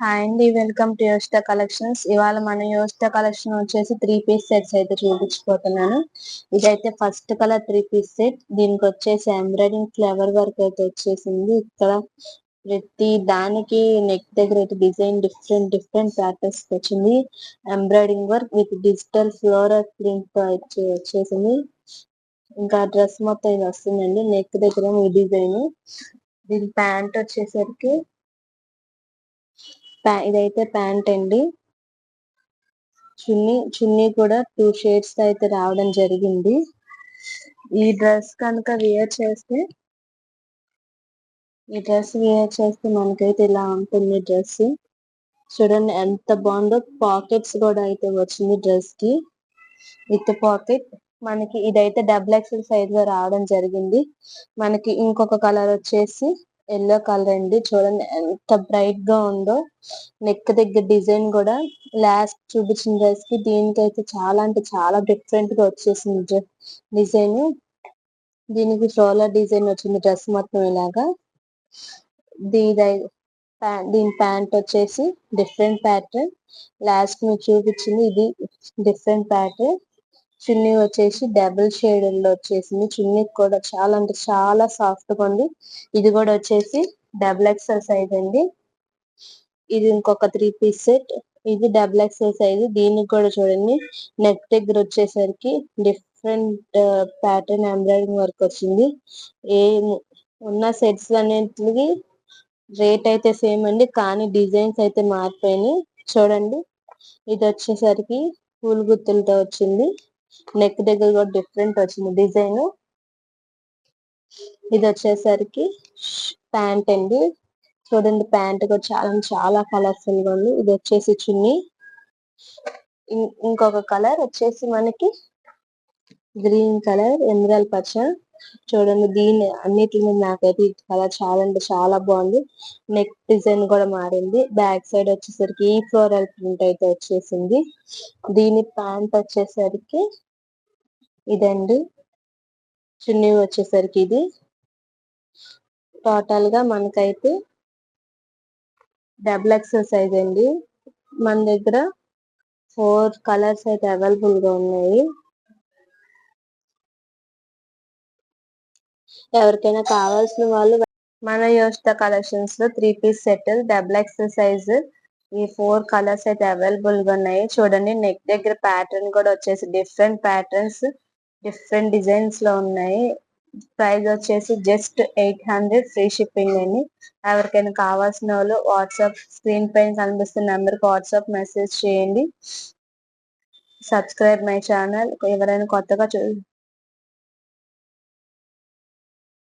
Hi అండి welcome to యోస్టా collections. ఇవాళ మన యోస్టా కలెక్షన్ వచ్చేసి త్రీ పీస్ సెట్స్ అయితే చూపించిపోతున్నాను ఇదైతే first colour three piece set. దీనికి వచ్చేసి ఎంబ్రాయిడింగ్ ఫ్లవర్ వర్క్ అయితే వచ్చేసింది. ఇక్కడ ప్రతి దానికి నెక్ దగ్గర అయితే డిజైన్ డిఫరెంట్ డిఫరెంట్ ప్యాటర్న్స్ వచ్చింది. Embroidering work with digital floral print అయితే వచ్చేసింది. ఇంకా డ్రెస్ మొత్తం ఇది వస్తుందండి. నెక్ దగ్గర ఈ డిజైన్. దీని ప్యాంట్ వచ్చేసరికి ఇదైతే ప్యాంట్ అండి. చున్నీ చున్నీ కూడా టూ షేడ్స్ అయితే రావడం జరిగింది. ఈ డ్రెస్ కనుక వేర్ చేస్తే ఈ డ్రెస్ వేర్ చేస్తే మనకైతే ఇలా ఉంటుంది డ్రెస్. చూడండి ఎంత బాగుందో పాకెట్స్ కూడా అయితే వచ్చింది డ్రెస్కి. విత్ పాకెట్ మనకి ఇదైతే డబుల్ ఎక్స్ఎల్ సైజ్లో రావడం జరిగింది. మనకి ఇంకొక కలర్ వచ్చేసి ఎల్లో కలర్ అండి. చూడండి ఎంత బ్రైట్గా ఉందో. నెక్ దగ్గర డిజైన్ కూడా లాస్ట్ చూపించిన డ్రెస్కి దీనికైతే చాలా అంటే చాలా డిఫరెంట్గా వచ్చేసింది డిజైన్ దీనికి సోలార్ డిజైన్ వచ్చింది డ్రెస్ మొత్తం ఇలాగా. దీని దీని ప్యాంట్ వచ్చేసి డిఫరెంట్ ప్యాటర్న్ లాస్ట్ మీకు చూపించింది ఇది డిఫరెంట్ ప్యాటర్న్ చున్నీ వచ్చేసి డబుల్ షేడ్లో వచ్చేసింది. చున్నీ కూడా చాలా అంటే చాలా సాఫ్ట్గా ఉంది. ఇది కూడా వచ్చేసి డబుల్ ఎక్స్ఎల్ సైజ్ అండి. ఇది ఇంకొక త్రీ పీస్ సెట్. ఇది డబుల్ ఎక్స్ఎల్ సైజ్. దీనికి కూడా చూడండి. నెక్ దగ్గర వచ్చేసరికి డిఫరెంట్ ప్యాటర్న్ ఎంబ్రాయిడింగ్ వర్క్ వచ్చింది. ఏ ఉన్న సెట్స్ అన్నింటికి రేట్ అయితే సేమ్ అండి కానీ డిజైన్స్ అయితే మారిపోయినాయి. చూడండి. ఇది వచ్చేసరికి పూల గుత్తులతో వచ్చింది. నెక్ దగ్గర కూడా డిఫరెంట్ వచ్చింది డిజైన్. ఇది వచ్చేసరికి ప్యాంట్ అండి. చూడండి ప్యాంట్ కూడా చాలా చాలా కలర్ఫుల్గా ఉంది. ఇది వచ్చేసి చున్నీ. ఇంకొక కలర్ వచ్చేసి మనకి గ్రీన్ కలర్ ఎమరాల్ పచ్చ. చూడండి దీని అన్నిటి మీద నాకైతే ఈ కలర్ చాలా అంటే చాలా బాగుంది. నెక్ డిజైన్ కూడా మారింది. బ్యాక్ సైడ్ వచ్చేసరికి ఈ ఫ్లోరల్ ప్రింట్ అయితే వచ్చేసింది. దీని ప్యాంట్ వచ్చేసరికి ఇదండి. చున్నీ వచ్చేసరికి ఇది. టోటల్గా మనకైతే డబుల్ ఎక్సెల్ సైజ్ అండి మన దగ్గర ఫోర్ కలర్స్ అయితే అవైలబుల్గా ఉన్నాయి. ఎవరికైనా కావాల్సిన వాళ్ళు మన యోష్ట కలెక్షన్స్లో three piece set double XL size ఈ ఫోర్ కలర్స్ అయితే అవైలబుల్గా ఉన్నాయి. చూడండి నెక్ దగ్గర ప్యాటర్న్ కూడా వచ్చేసి డిఫరెంట్ ప్యాటర్న్స్ డిఫరెంట్ డిజైన్స్లో ఉన్నాయి. ప్రైస్ వచ్చేసి just eight hundred free shipping అని ఎవరికైనా కావాల్సిన వాళ్ళు వాట్సాప్ స్క్రీన్ పైన కనిపిస్తున్న నెంబర్కి వాట్సాప్ మెసేజ్ చేయండి. సబ్స్క్రైబ్ మై ఛానల్ ఎవరైనా కొత్తగా చూ